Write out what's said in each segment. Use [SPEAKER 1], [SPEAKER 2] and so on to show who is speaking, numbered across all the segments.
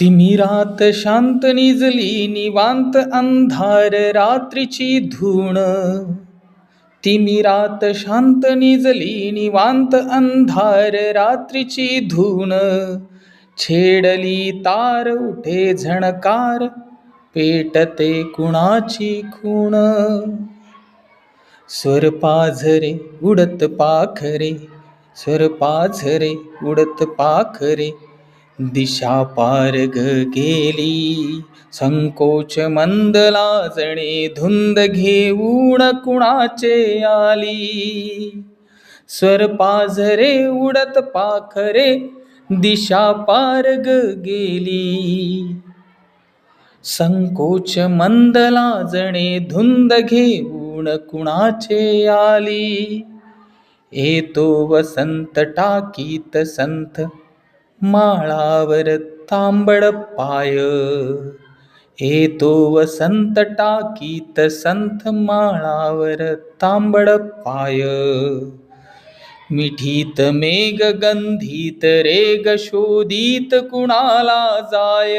[SPEAKER 1] तिमिरात शांत निजली निवांत अंधार रात्रीची धूण. तिमिरात शांत निजली निवांत अंधार रात्रीची धूण. छेडली तार उठे झणकार पेटते कुणाची खूण. स्वर पाझरे उडत पाखरे स्वर पाझरे उडत पाखरे दिशा पारग गेली संकोच मंद लाजणे धुंद घेऊन कुणाचे आली. स्वर पाझरे उडत पाखरे दिशा पारग गेली. संकोच मंद लाजणे धुंद घेऊन कुणाचे आली. येतो वसंत टाकीत संत माळावर तांबड पाय येतो वसंत टाकीत संत माळावर तांबड पाय मिठीत मेघ गंधीत रेग शोधित कुणाला जाय?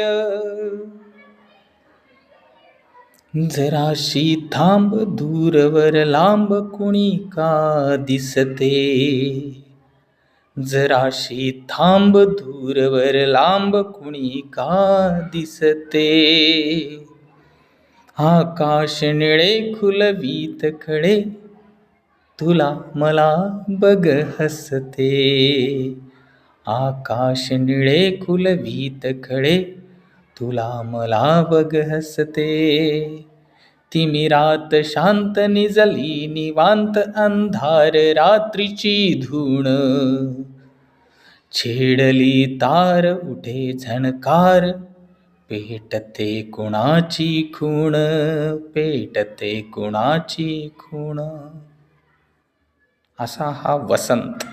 [SPEAKER 1] जराशी थांब दूरवर लांब कुणी का दिसते? जराशी थांब दूरवर लांब कुणी का दिसते? आकाश निळे खुलवीत खडे तुला मला बग हसते. आकाश निळे खुलवीत खडे तुला मला बग हसते. तिमिरात शांत निजली निवांत अंधार रात्रीची धूण. छेडली तार उठे झणकार पेटते कुणाची खूण पेटते कुणाची खूण. असा हा वसंत.